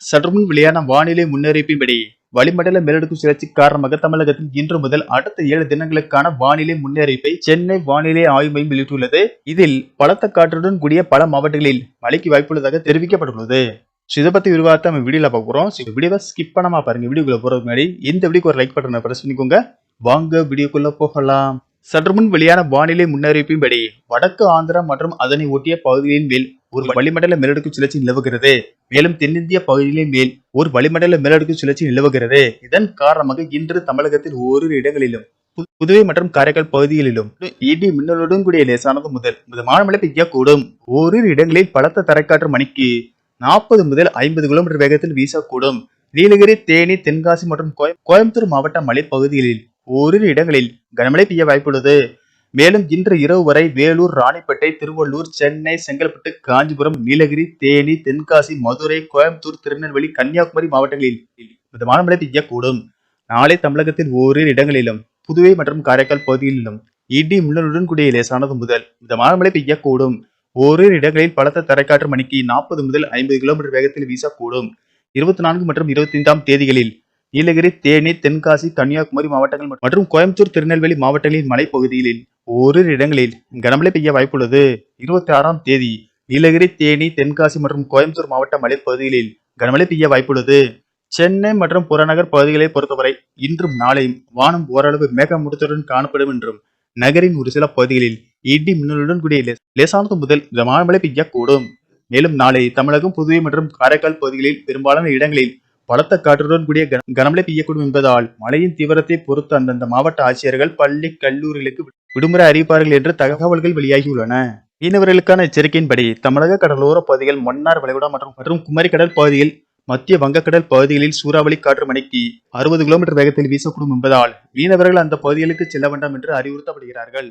சற்றுமுன் வெளியான வானிலை முன்னறிவிப்பின்படி வளிமண்டல மேலடுக்கு சுழற்சி காரணமாக தமிழகத்தில் இன்று முதல் அடுத்த ஏழு தினங்களுக்கான வானிலை முன்னறிவிப்பை சென்னை வானிலை ஆய்வு மையம் வெளியிட்டுள்ளது. இதில் பலத்த காற்றுடன் கூடிய பல மாவட்டங்களில் மழைக்கு வாய்ப்புள்ளதாக தெரிவிக்கப்பட்டுள்ளது. So, இதை பத்தி விரிவாக நம்ம வீடியோல பார்க்க போறோம். வீடியோவை ஸ்கிப் பண்ணாம பாருங்க. வீடியோக்குள்ள போறதுக்கு முன்னாடி இந்த வீடியோக்கு ஒரு லைக் பட்டனை பிரஸ் பண்ணிக்கோங்க. வாங்க வீடியோக்குள்ள போகலாம். சற்று முன் வெளியான வானிலை முன்னறிவிப்பின்படி வடக்கு ஆந்திரா மற்றும் அதனை ஒட்டிய பகுதிகளின் மேல் ஒரு வளிமண்டல மேலடுக்கு சுழற்சி நிலவுகிறது மேலும் தென்னிந்திய பகுதிகளின் மேல் ஒரு வளிமண்டல மேலடுக்கு சுழற்சி நிலவுகிறது இதன் காரணமாக இன்று தமிழகத்தில் ஓரிரு இடங்களிலும் புதுவை மற்றும் காரைக்கால் பகுதிகளிலும் இடி மின்னலுடன் கூடிய லேசானது முதல் மிதமான மழை பெய்யக்கூடும். ஓரிரு இடங்களில் பலத்த தரைக்காற்று மணிக்கு நாற்பது முதல் ஐம்பது கிலோமீட்டர் வேகத்தில் வீசக்கூடும். நீலகிரி தேனி தென்காசி மற்றும் கோயம்- கோயம்புத்தூர் மாவட்ட மலைப்பகுதிகளில் ஓரிரு இடங்களில் கனமழை பெய்ய வாய்ப்புள்ளது. மேலும் இன்று இரவு வரை வேலூர் ராணிப்பேட்டை திருவள்ளூர் சென்னை செங்கல்பட்டு காஞ்சிபுரம் நீலகிரி தேனி தென்காசி மதுரை கோயம்புத்தூர் திருநெல்வேலி கன்னியாகுமரி மாவட்டங்களில் மிதமான மழை பெய்யக்கூடும். நாளை தமிழகத்தில் ஓரிரு இடங்களிலும் புதுவை மற்றும் காரைக்கால் பகுதிகளிலும் இடி மின்னலுடன் கூடிய லேசானது முதல் மிதமான மழை பெய்யக்கூடும். ஓரிரு இடங்களில் பலத்த தரைக்காற்று மணிக்கு நாற்பது முதல் ஐம்பது கிலோமீட்டர் வேகத்தில் வீசக்கூடும். இருபத்தி நான்கு மற்றும் இருபத்தி ஐந்தாம் தேதிகளில் நீலகிரி தேனி தென்காசி கன்னியாகுமரி மாவட்டங்கள் மற்றும் கோயம்புத்தூர் திருநெல்வேலி மாவட்டங்களின் மலைப்பகுதிகளில் ஓரிரு இடங்களில் கனமழை பெய்ய வாய்ப்புள்ளது. இருபத்தி ஆறாம் தேதி நீலகிரி தேனி தென்காசி மற்றும் கோயம்புத்தூர் மாவட்ட மலைப்பகுதிகளில் கனமழை பெய்ய வாய்ப்புள்ளது. சென்னை மற்றும் புறநகர் பகுதிகளை பொறுத்தவரை இன்றும் நாளையும் வானம் ஓரளவு மேகமூட்டத்துடன் காணப்படும் என்றும் நகரின் ஒரு சில பகுதிகளில் இடி மின்னலுடன் கூடிய லேசானது முதல் கனமழை பெய்யக்கூடும். மேலும் நாளை தமிழகம் புதுவை மற்றும் காரைக்கால் பகுதிகளில் பெரும்பாலான இடங்களில் பலத்த காற்றுடன் கூடிய கனமழை பெய்யக்கூடும் என்பதால் மழையின் தீவிரத்தை பொறுத்து அந்தந்த மாவட்ட ஆட்சியர்கள் பள்ளி கல்லூரிகளுக்கு விடுமுறை அறிவிப்பார்கள் என்று தகவல்கள் வெளியாகியுள்ளன. மீனவர்களுக்கான எச்சரிக்கையின்படி தமிழக கடலோர பகுதிகள் மன்னார் வளைகுடா மற்றும் மற்றும் குமரிக்கடல் பகுதியில் மத்திய வங்கக்கடல் பகுதிகளில் சூறாவளி காற்று மணிக்கு அறுபது கிலோமீட்டர் வேகத்தில் வீசக்கூடும் என்பதால் மீனவர்கள் அந்த பகுதிகளுக்கு செல்ல வேண்டாம் என்று அறிவுறுத்தப்படுகிறார்கள்.